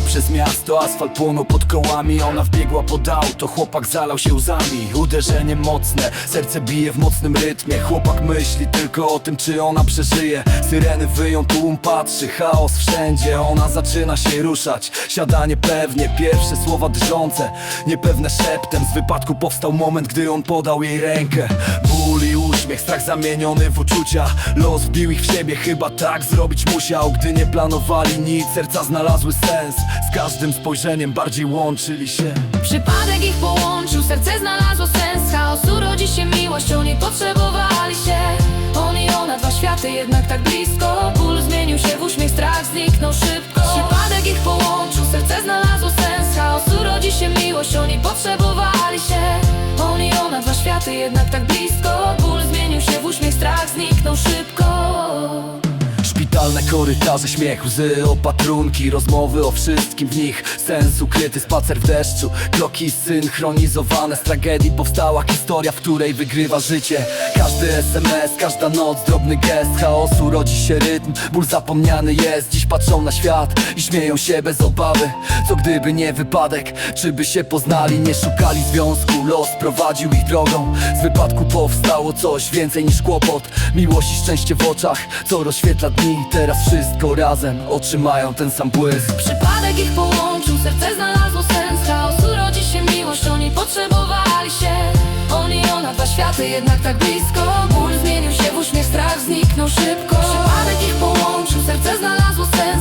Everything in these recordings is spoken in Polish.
przez miasto, asfalt płonął pod kołami Ona wbiegła pod auto, chłopak zalał się łzami. Uderzenie mocne, serce bije w mocnym rytmie. Chłopak myśli tylko o tym, czy ona przeżyje. Syreny wyją, tłum patrzy, chaos wszędzie. Ona zaczyna się ruszać, siada niepewnie Pierwsze słowa drżące, niepewne szeptem Z wypadku powstał moment, gdy on podał jej rękę. Ból uśmiech, strach zamieniony w uczucia. Los wbił ich w siebie, chyba tak zrobić musiał. Gdy nie planowali nic, serca znalazły sens. Z każdym spojrzeniem bardziej łączyli się. Przypadek ich połączył, serce znalazło sens. Chaosu rodzi się miłość, oni potrzebowali się. On i ona, dwa światy, jednak tak blisko. Ból zmienił się w uśmiech, strach zniknął szybko. Przypadek ich połączył, serce znalazło sens. Chaosu rodzi się miłość, oni potrzebowali się. On i ona, dwa światy, jednak tak blisko Ból zmienił się w uśmiech, strach zniknął szybko Korytarze, śmiech, łzy, opatrunki Rozmowy o wszystkim w nich. Sens ukryty, spacer w deszczu Kroki synchronizowane. Z tragedii powstała historia, w której wygrywa życie. Każdy SMS, każda noc, drobny gest. Chaosu rodzi się rytm, ból zapomniany jest. Dziś patrzą na świat i śmieją się bez obawy. Co gdyby nie wypadek, czy by się poznali? Nie szukali związku, los prowadził ich drogą. Z wypadku powstało coś więcej niż kłopot. Miłość i szczęście w oczach, co rozświetla dni Teraz wszystko razem otrzymają ten sam błysk. Przypadek ich połączył, serce znalazło sens. Chaosu rodzi się miłość, oni potrzebowali się. On i ona, dwa światy, jednak tak blisko. Ból zmienił się w uśmiech, strach zniknął szybko. Przypadek ich połączył, serce znalazło sens.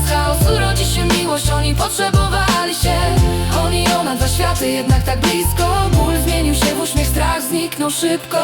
Się miłość, oni potrzebowali się. Ona, dwa światy, jednak tak blisko. Ból zmienił się w uśmiech, strach zniknął szybko